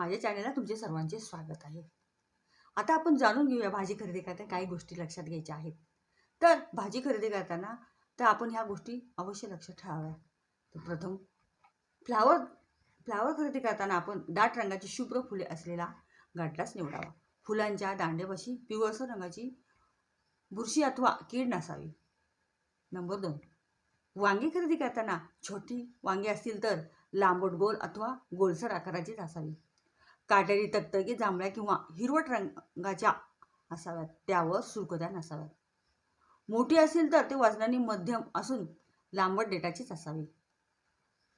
माझ्या चॅनलला तुमचे सर्वांचे स्वागत आहे. आता आपण जाणून घेऊया भाजी खरेदी करताना काही गोष्टी लक्षात घ्यायच्या आहेत. तर भाजी खरेदी करताना तर आपण ह्या गोष्टी अवश्य लक्षात ठेवाव्या. तर प्रथम फ्लावर फ्लावर खरेदी करताना आपण दाट रंगाची शुभ्र फुले असलेला गाठलाच निवडावा. फुलांच्या दांडेपाशी पिवळसर रंगाची बुरशी अथवा कीड नसावी. नंबर दोन वांगी खरेदी करताना छोटी वांगी असतील तर लांबट गोल अथवा गोलसर आकाराचीच असावी काटेरी तकतकी जांभळ्या किंवा हिरवट रंगाच्या असाव्यात त्यावर सुरकुत्या नसाव्यात मोठी असेल तर ते वजनाने मध्यम असून लांबट डेटाचीच असावी.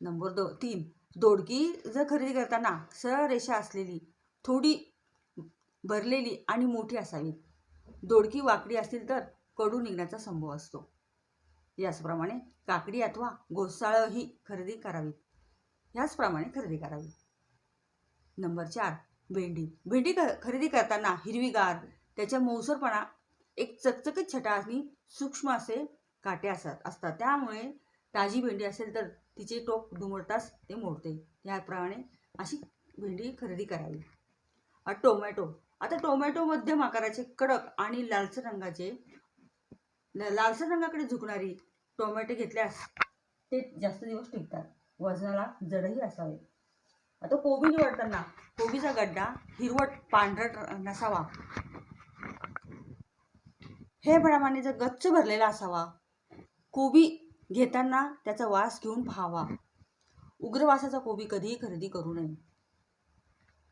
नंबर दो तीन. दोडकी जर खरेदी करताना सरळ रेषा असलेली थोडी भरलेली आणि मोठी असावी. दोडकी वाकडी असतील तर कडू निघण्याचा संभव असतो. याचप्रमाणे काकडी अथवा घोसाळं ही खरेदी करावी. ह्याचप्रमाणे खरेदी करावी. नंबर चार भेंडी. भेंडी ख खरेदी करताना हिरवीगार त्याच्या मऊसरपणा एक चकचकीत छटा आणि सूक्ष्म असे काटे असतात असतात. त्यामुळे ताजी भेंडी असेल तर तिचे टोक दुमडताच ते मोडते. त्याप्रमाणे अशी भेंडी खरेदी करावी. टोमॅटो. आता टोमॅटो मध्यम आकाराचे कडक आणि लालसर रंगाचे ल- लालसर रंगाकडे झुकणारी टोमॅटो घेतल्यास ते जास्त दिवस टिकतात. वजनाला जडही असावे. आता कोबी निवडताना कोबीचा गड्डा हिरवट पांढरट नसावा. हे प्रमाणे जर गच्च भरलेला असावा कोबी घेताना त्याचा वास घेऊन पाहावा. उग्रवासाचा कोबी कधीही खरेदी करू नये.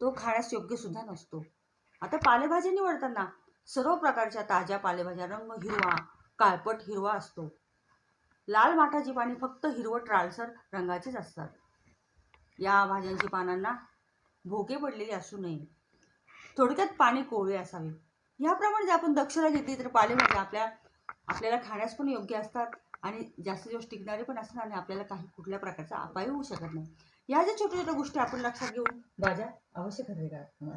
तो खाण्यास योग्य सुद्धा नसतो. आता पालेभाज्या निवडताना सर्व प्रकारच्या ताज्या पालेभाज्या रंग हिरवा काळपट हिरवा असतो. लाल माठाची पाने फक्त हिरवट राळसर रंगाचीच असतात. या भाज्यांची पानांना भोके पडलेले असू नये. थोडक्यात पाणी कोवळे असावे. याप्रमाणे जर आपण दक्षता घेतली तर पालेभाज्या म्हणजे आपल्या आपल्याला खाण्यास पण योग्य असतात आणि जास्त दिवस टिकणारे पण असतात आणि आपल्याला काही कुठल्या प्रकारचा अपाय होऊ शकत नाही. या ज्या छोट्या छोट्या गोष्टी आपण लक्षात घेऊन भाज्या अवश्य खरेदी करा.